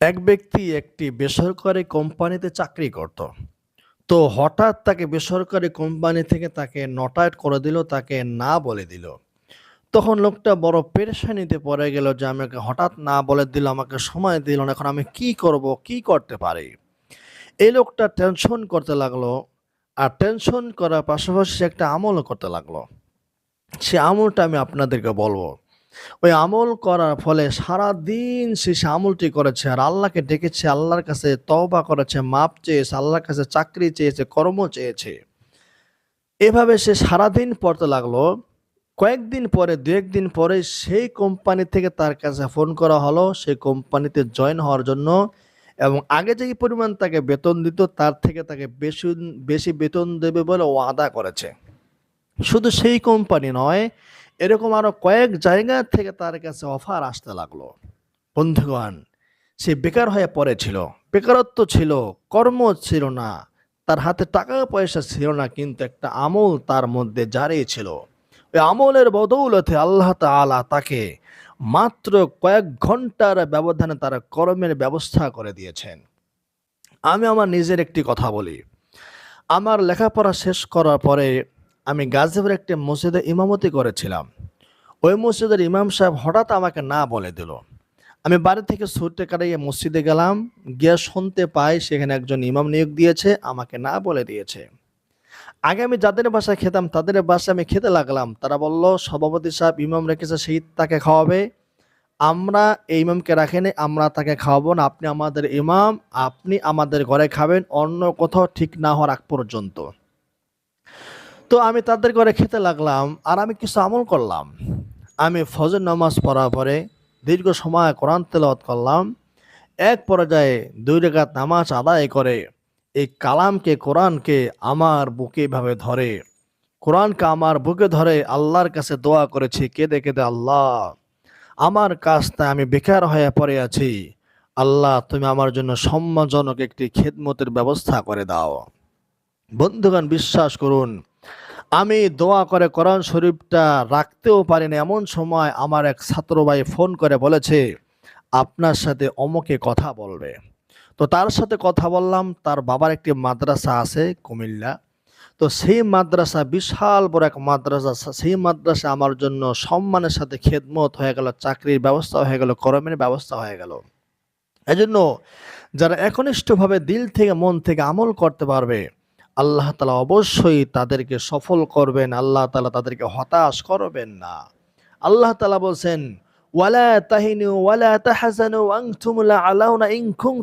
এক ব্যক্তি একটি বেসরকারি কোম্পানিতে চাকরি করত। তো হঠাৎ তাকে বেসরকারি কোম্পানি থেকে তাকে নটায়ট করে দিল, তাকে না বলে দিল। তখন লোকটা বড় পেরেশানিতে পড়ে গেল যে আমাকে হঠাৎ না বলে দিল, আমাকে সময় দিল না। এখন আমি কি করব? কি করতে পারি? এই লোকটা টেনশন করতে লাগল। আর টেনশন করার পাশাপাশি একটা আমলও করতে লাগল। সে আমলটা আমি আপনাদেরকে বলব। ওই আমল করার ফলে সারাদিন সে সে আমলটি করেছে আর আল্লাহকে ডেকেছে, আল্লাহর কাছে তওবা করেছে, মাপ চেয়েছে, আল্লাহর কাছে চাকরি চেয়েছে, কর্ম চেয়েছে। এভাবে সে সারাদিন পড়তে লাগল। কয়েকদিন পরে দু একদিন পরে সেই কোম্পানি থেকে তার কাছে ফোন করা হলো সেই কোম্পানিতে জয়েন হওয়ার জন্য এবং আগে যে পরিমাণ তাকে বেতন দিত তার থেকে তাকে বেশি বেশি বেতন দেবে বলে ওয়াদা করেছে। শুধু সেই কোম্পানি নয়, এরকম আরও কয়েক জায়গা থেকে তার কাছে অফার আসতে লাগল। বন্ধুগণ, সে বেকার হয়ে পড়েছিল। বেকারত্ব ছিল, কর্ম ছিল না, তার হাতে টাকা পয়সা ছিল না কিন্তু একটা আমল তার মধ্যে জারি ছিল। ওই আমলের বদৌলতে আল্লাহ তাআলা তাকে মাত্র কয়েক ঘণ্টার ব্যবধানে তার কর্মের ব্যবস্থা করে দিয়েছেন। আমি আমার নিজের একটি কথা বলি। আমার লেখাপড়া শেষ করার পরে আমি গাজীপুরে একটি মসজিদে ইমামতি করেছিলাম। ওই মসজিদের ইমাম সাহেব হঠাৎ আমাকে না বলে দিল। আমি বাড়ি থেকে ছুটে কাটিয়ে মসজিদে গেলাম। গিয়ে শুনতে পাই সেখানে একজন ইমাম নিয়োগ দিয়েছে, আমাকে না বলে দিয়েছে। আগে আমি যাদের বাসায় খেতাম তাদের বাসায় আমি খেতে লাগলাম। তারা বলল, "সভাপতি সাহেব ইমাম রেখেছে সেই তাকে খাওয়াবে। আমরা এই ইমামকে রাখেনি আমরা তাকে খাওয়াবো না। আপনি আমাদের ইমাম, আপনি আমাদের ঘরে খাবেন অন্য কোথাও ঠিক না হওয়ার আগ পর্যন্ত।" তো আমি তাদের ঘরে খেতে লাগলাম আর আমি কিছু আমল করলাম। আমি ফজর নামাজ পড়ার পরে দীর্ঘ সময় কোরআন তেলাওয়াত করলাম। এক পর্যায়ে ২ রাকাত নামাজ আদায় করে এই কালামকে কোরআনকে আমার বুকে এভাবে ধরে, কোরআনকে আমার বুকে ধরে আল্লাহর কাছে দোয়া করেছি কেঁদে, কেঁদে, "আল্লাহ, আমার কাজটায় আমি বেকার হয়ে পড়ে আছি। আল্লাহ তুমি আমার জন্য সম্মানজনক একটি খেদমতের ব্যবস্থা করে দাও।" বন্ধুগণ বিশ্বাস করুন, আমি দোয়া করে কোরআন শরীফটা রাখতেও পারিনি এমন সময় আমার এক ছাত্র ভাই ফোন করে বলেছে, "আপনার সাথে অমুকে কথা বলবে।" তো তার সাথে কথা বললাম। তার বাবার একটি মাদ্রাসা আছে কুমিল্লা। তো সেই মাদ্রাসা বিশাল বড় এক মাদ্রাসা। সেই মাদ্রাসা আমার জন্য সম্মানের সাথে খেদমত হয়ে গেল, চাকরির ব্যবস্থা হয়ে গেল, করমের ব্যবস্থা হয়ে গেল। এজন্য যারা একনিষ্ঠভাবে দিল থেকে মন থেকে আমল করতে পারবে, আল্লাহ তালা অবশ্যই তাদেরকে সফল করবেন। আল্লাহ তালা তাদেরকে হতাশ করবেন না। আল্লাহ তালা বলছেন, "ওয়ালা তাহিনু ওয়ালা তাহজানু ওয়ানতুমুল আ'লাউনা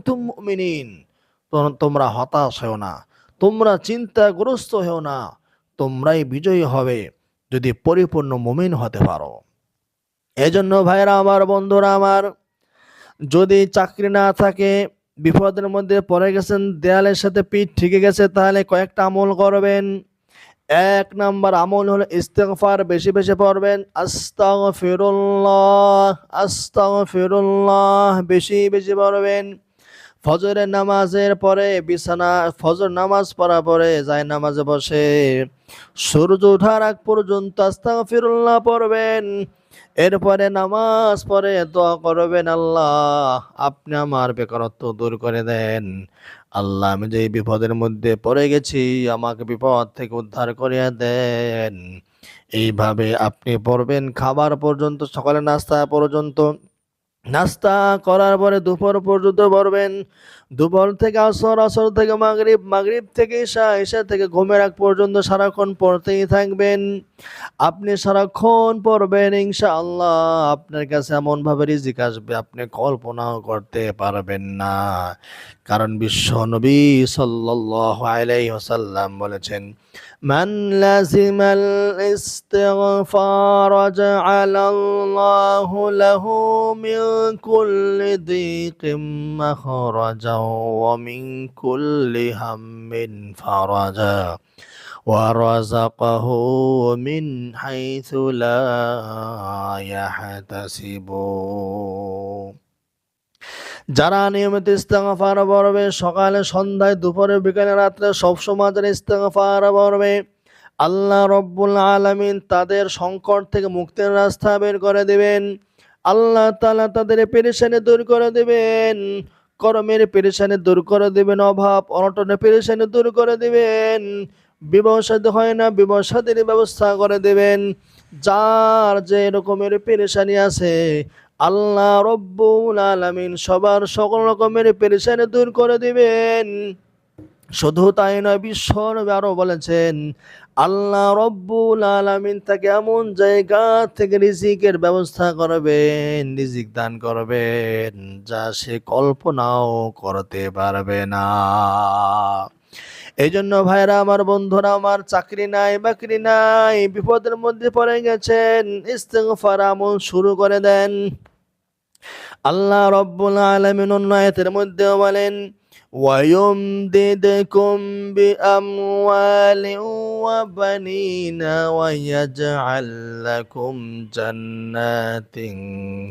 মুমিনিন।" তো তোমরা হতাশ হও না, তোমরা চিন্তাগ্রস্ত হও না, তোমরাই বিজয়ী হবে যদি পরিপূর্ণ মুমিন হতে পারো। এজন্য ভাইরা আমার, বন্ধুরা আমার, যদি চাকরি না থাকে, বিপদের মধ্যে পড়ে গেছেন, দেয়ালের সাথে পিঠ ঠেকে গেছে তাহলে কয়েকটা আমল করবেন। এক নাম্বার আমল হলো ইস্তেগফার বেশি, বেশি পড়বেন। আস্তাগফিরুল্লাহ, আস্তাগফিরুল্লাহ বেশি, বেশি পড়বেন। ফজরের নামাজের পরে বিছানা ফজর নামাজ পড়ার পরে যায় নামাজে বসে সূর্য ওঠার আগ পর্যন্ত আস্তাগফিরুল্লাহ পড়বেন। এরপরে নামাজ পরে দোয়া করবেন, "আল্লাহ আপনি আমার বেকারত্ব দূর করে দেন। আল্লাহ আমি যে বিপদের মধ্যে পড়ে গেছি আমাকে বিপদ থেকে উদ্ধার করিয়া দেন।" এইভাবে আপনি পড়বেন খাবার পর্যন্ত, সকালে নাস্তা পর্যন্ত। নাস্তা করার পরে দুপুর পর্যন্ত পড়বেন। দুপুর থেকে আসর, আসর থেকে মাগরীব মাগরীব থেকে ঈশা ঈশা থেকে ঘুমের আগ পর্যন্ত সারাক্ষণ পড়তেই থাকবেন। আপনি সারাক্ষণ পড়বেন ইনশা আল্লাহ আপনার কাছে এমনভাবে রিজিক আসবে আপনি কল্পনাও করতে পারবেন না। কারণ বিশ্বনবী সাল্লাল্লাহু আলাইহি ওয়াসাল্লাম বলেছেন, "মান লাজিমাল ইস্তিগফার জাআলাল্লাহু লাহু মিন কুল্লি দিকিম মাখরাজা ওয়া মিন কুল্লি হাম্মিন ফারাজা রাযাকাহু মিন হাইথু লা ইয়াহতাসিবু।" যারা নিয়মিত ইস্তেগফার পড়বে সকালে, সন্ধ্যায়, দুপুরে, বিকালে, রাত্রে সবসময় যারা ইস্তেগফার পড়বে, আল্লাহ রব্বুল আলামিন তাদের সংকট থেকে মুক্তির রাস্তা বের করে দিবেন। আল্লাহ তালা তাদের পেরেশানি দূর করে দিবেন। কর্মের পেরেশানি দূর করে দেবেন অভাব অনটনের পেরেশানি দূর করে দেবেন বিবাহ সাথে হয় না বিবাহ সাথের ব্যবস্থা করে দেবেন যার যে রকমের পেরেশানি আছে আল্লাহ রব্বুল আলামিন সবার সকল রকমের পেরেশানি দূর করে দিবেন। শুধু তাই নয়, বিশ্ব নবী আরও বলেছেন, আল্লাহ রব্বুল আলামিন তাকে এমন জায়গা থেকে রিজিকের ব্যবস্থা করবেন, রিজিক দান করবেন, যা সে কল্পনাও করতে পারবে না। এই জন্য ভাইরা আমার বন্ধুরা আমার চাকরি নাই বাকরি নাই বিপদের মধ্যে পড়ে গেছেন ইস্তেগফার আমল শুরু করে দেন আল্লাহ রব্বুল আলামিন অন্য আয়াতের মধ্যেও বলেন ويمددكم بأموال وبنين ويجعل لكم جنات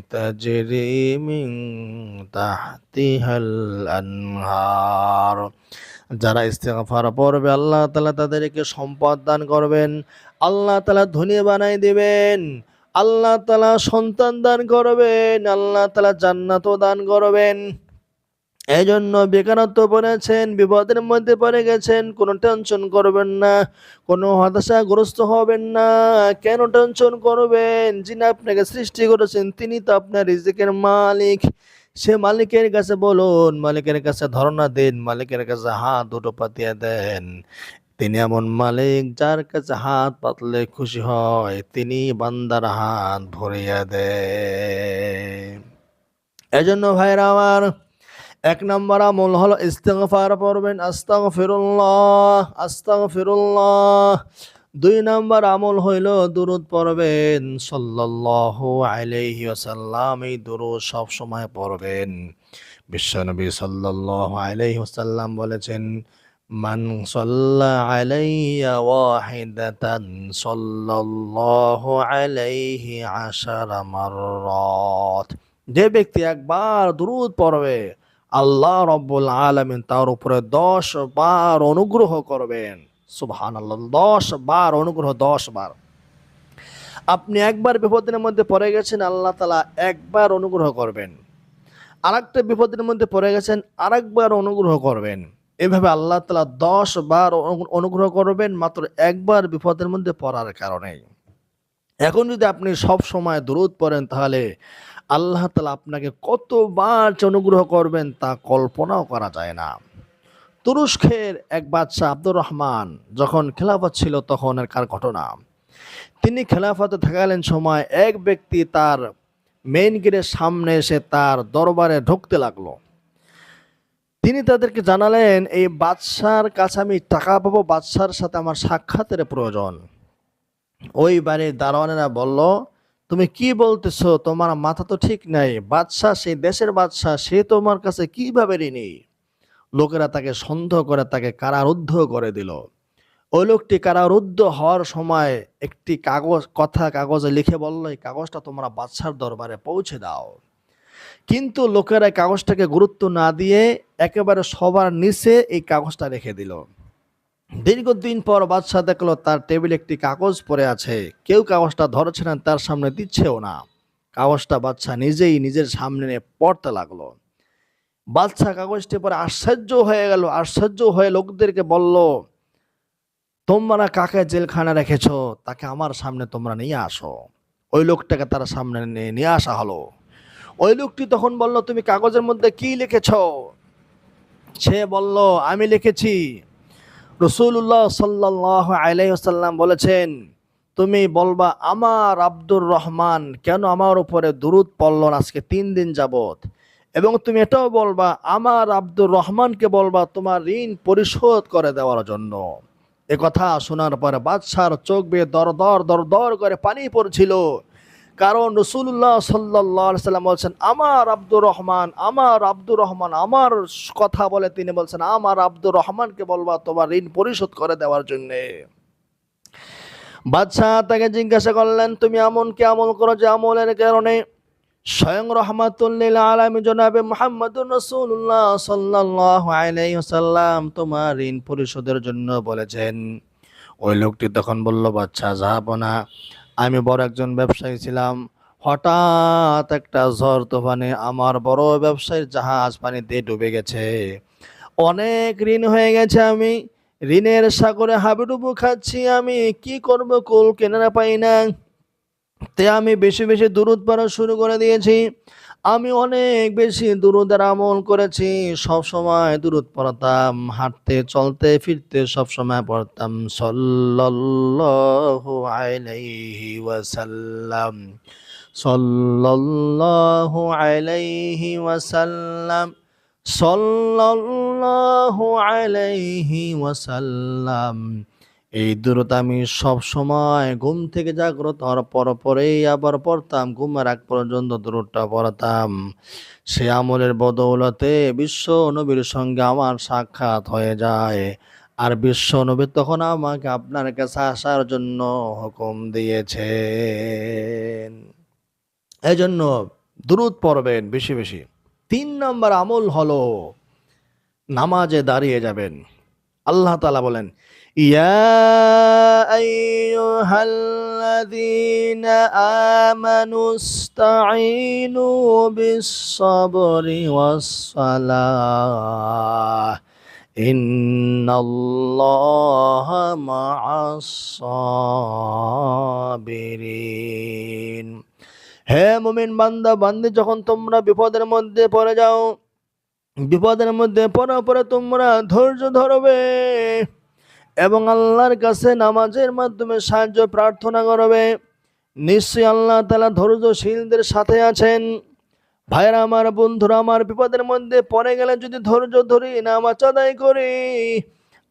تجري من تحتها الأنهار যারা ইস্তেগফার পড়বে, আল্লাহ তালা তাদেরকে সম্পদ দান করবেন। আল্লাহ তালা ধনী বানাই দিবেন। আল্লাহ তালা সন্তান দান করবেন। আল্লাহ তালা জান্নাতও দান করবেন। এই জন্য বেকারত্ব পড়েছেন, বিপদের মধ্যে পড়ে গেছেন, কোনো টেনশন করবেন না, কোনো হতাশাগ্রস্ত হবেন না। কেন টেনশন করবেন? যিনি আপনাকে সৃষ্টি করেছেন, তিনি তো আপনার রিজিকের মালিক। সে মালিকের কাছে বলুন, মালিকের কাছে ধর্ণা দিন, মালিকের কাছে হাত দুটো পাতিয়া দেন। তিনি এমন মালিক যার কাছে হাত পাতলে খুশি হয়, তিনি বান্দার হাত ভরিয়া দেয় এজন্য ভাইরা আমার এক নম্বর আমল হলো ইস্তেগফার পড়বেন, আস্তাগফিরুল্লাহ আস্তাগফিরুল্লাহ। দুই নম্বর আমল হইল দুরুদ পড়বেন, সাল্লাল্লাহু আলাইহি ওয়াসাল্লাম এই দুরুদ সব সময় পড়বেন। বিশ্বনবী সাল্লাল্লাহু আলাইহি ওয়াসাল্লাম বলেছেন, মান সাল্লা আলাইয়া ওয়াহিদাতান সাল্লাল্লাহু আলাইহি আশারা যে ব্যক্তি একবার দুরুদ পড়বে, আল্লাহ রব্বুল আলমিন তার উপরে দশ বার অনুগ্রহ করবেন। সুবহান আল্লাহ দশ বার, অনুগ্রহ দশ বার। আপনি একবার বিপদের মধ্যে পড়ে গেছেন, আল্লাহ তালা একবার অনুগ্রহ করবেন। আরেকটা বিপদের মধ্যে পড়ে গেছেন, আরেকবার অনুগ্রহ করবেন। এভাবে আল্লাহ তালা দশ বার অনুগ্রহ করবেন, মাত্র একবার বিপদের মধ্যে পড়ার কারণে। এখন যদি আপনি সব সময় দূরত পড়েন, তাহলে আল্লাহ তালা আপনাকে কতবার অনুগ্রহ করবেন তা কল্পনাও করা যায় না। তুরস্কের এক বাদশাহ আব্দুর রহমান যখন খেলাফত ছিল তখন কার ঘটনা? তিনি খেলাফতে থাকালীন সময় এক ব্যক্তি তার মেইন গেটের সামনে এসে তার দরবারে ঢুকতে লাগল। তিনি তাদেরকে জানালেন, এই বাদশার কাছে আমি টাকা পাবো, বাদশার সাথে আমার সাক্ষাতের প্রয়োজন। ওই বাড়ির দারোয়ানেরা বলল, তুমি কি বলতেছো? তোমার মাথা তো ঠিক নাই। বাদশাহ, সেই দেশের বাদশাহ, সে তোমার কাছে কীভাবে ঋণী? লোকেরা তাকে সন্দেহ করে, তাকে কারারুদ্ধ করে দিল। ওই লোকটি কারারুদ্ধ হওয়ার সময় একটি কাগজ, কথা কাগজে লিখে বলল, এই কাগজটা তোমরা বাদশার দরবারে পৌঁছে দাও। কিন্তু লোকেরা কাগজটাকে গুরুত্ব না দিয়ে একেবারে সবার নিচে এই কাগজটা রেখে দিল। দীর্ঘদিন পর বাদশাহ দেখল, তার টেবিলে একটি কাগজ পড়ে আছে। কেউ কাগজটা ধরছে না, তার সামনে দিচ্ছেও না। কাগজটা বাদশাহ নিজেই নিজের সামনে পড়তে লাগল। বাদশাহ কাগজটি পরে আশ্চর্য হয়ে গেল। আশ্চর্য হয়ে লোকদেরকে বলল, তোমরা কাকে জেলখানা রেখেছ? তাকে আমার সামনে তোমরা নিয়ে আসো। ওই লোকটাকে তার সামনে নিয়ে আসা হলো। ওই লোকটি তখন বলল, তুমি কাগজের মধ্যে কি লিখেছ? সে বলল, আমি লিখেছি রসুল্লাহ সাল্লাহ আলাইসাল্লাম বলেছেন, তুমি বলবা, আমার আব্দুর রহমান, কেন আমার উপরে দুরুদ পড়ল আজকে তিন দিন যাবত এবং তুমি এটাও বলবা, আমার আব্দুর রহমানকে বলবা, তোমার ঋণ পরিশোধ করে দেওয়ার জন্য। এ কথা শোনার পরে বাদশার চোখ বেয়ে দর দর দর দর করে পানি পড়ছিল। কারণ রসুল্লাহ সাল্লাহ সাল্লাম বলছেন, আমার আব্দুর রহমান, আমার আব্দুর রহমান, আমার কথা বলে তিনি বলছেন, আমার আব্দুর রহমানকে বলবা, তোমার ঋণ পরিশোধ করে দেওয়ার জন্যে। বাদশাহ তাকে জিজ্ঞাসা করলেন, তুমি এমন কি আমল করো যে আমলের কারণে? স্বয়ং রহমাতুল্লিল আলমী জনাবে মোহাম্মদুর রসুল্লাহ সাল্লাহ আলাইসাল্লাম তোমার ঋণ পরিশোধের জন্য বলেছেন। ওই লোকটি তখন বলল, বাচ্চা যাব না। আমি বড় একজন ব্যবসায়ী ছিলাম। হঠাৎ একটা ঝড় তুফানে আমার বড় ব্যবসায়ীর জাহাজ পানিতে ডুবে গেছে। অনেক ঋণ হয়ে গেছে আমি। ঋণের সাগরে হাবুডুবু খাচ্ছি আমি। কি করব কুল? কেনারা পাই না। তে আমি বেশি বেশি দূরত পড়া শুরু করে দিয়েছি। আমি অনেক বেশি দুরুদের আমল করেছি। সব সময় দুরুদ পড়তাম, হাঁটতে, চলতে, ফিরতে সব সময় পড়তাম। সাল্লাল্লাহু আলাইহি ওয়াসাল্লাম, সাল্লাল্লাহু আলাইহি ওয়াসাল্লাম, সাল্লাল্লাহু আলাইহি ওয়াসাল্লাম। এই দূরত আমি সব সময় ঘুম থেকে জাগ্রত হওয়ার পর পরেই আবার পড়তাম। ঘুমের আগ পর্যন্ত দূরটা পড়াতাম। সে আমলের বদৌলতে বিশ্ব নবীর সঙ্গে আমার সাক্ষাৎ হয়ে যায়। আর বিশ্ব নবী তখন আমাকে আপনার কাছে আসার জন্য হুকুম দিয়েছেন। এই জন্য দূরত পড়বেন বেশি বেশি। তিন নম্বর আমল হলো নামাজে দাঁড়িয়ে যাবেন। আল্লাহ তালা বলেন يا أيها الذين آمنوا استعينوا بالصبر والصلاة إن الله مع الصابرين হে মুমিন বান্দা বান্দি যখন তোমরা বিপদের মধ্যে পড়ে যাও বিপদের মধ্যে পড়া পরে তোমরা ধৈর্য ধরবে এবং আল্লাহর কাছে নামাজের মাধ্যমে সাহায্য প্রার্থনা করবে। নিশ্চয়ই আল্লাহ তালা ধৈর্যশীলদের সাথে আছেন। ভাইরা আমার বন্ধুরা, আমার বিপদের মধ্যে পড়ে গেলে যদি ধৈর্য ধরি, নামাজ আদায় করি,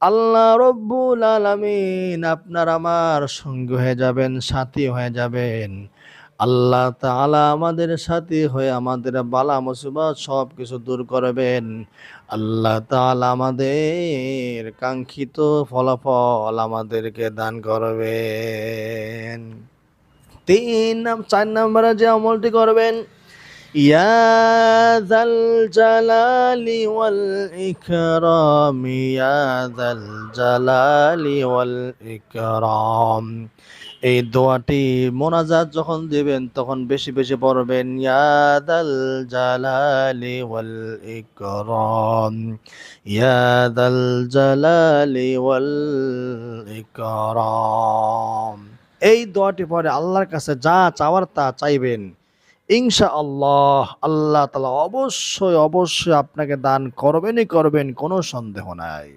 আল্লাহ রব্বুল আলামিন আপনার আমার সঙ্গী হয়ে যাবেন, সাথী হয়ে যাবেন। আল্লাহ তাআলা আমাদের সাথে হয়ে আমাদের বালা, মুসিবত সব কিছু দূর করবেন। আল্লাহ তাআলা আমাদের কাঙ্ক্ষিত ফলাফল আমাদেরকে দান করবেন। তিন চার নম্বরে যে আমলটি করবেন ইয়াদাল জালালি ওয়াল ইকরাম ইয়াদাল জালালি ওয়াল ইকরাম। এই দোয়াটি মোনাজাত যখন দিবেন, তখন বেশি বেশি পড়বেন ইয়াদাল জালালি ওয়াল ইকরাম ইয়াদাল জালালি ওয়াল ইকরাম। এই দোয়াটি পরে আল্লাহর কাছে যা চাওয়ার তা চাইবেন। ইনশা আল্লাহ আল্লাহ তালা অবশ্যই অবশ্যই আপনাকে দান করবেনই করবেন, কোনো সন্দেহ নাই।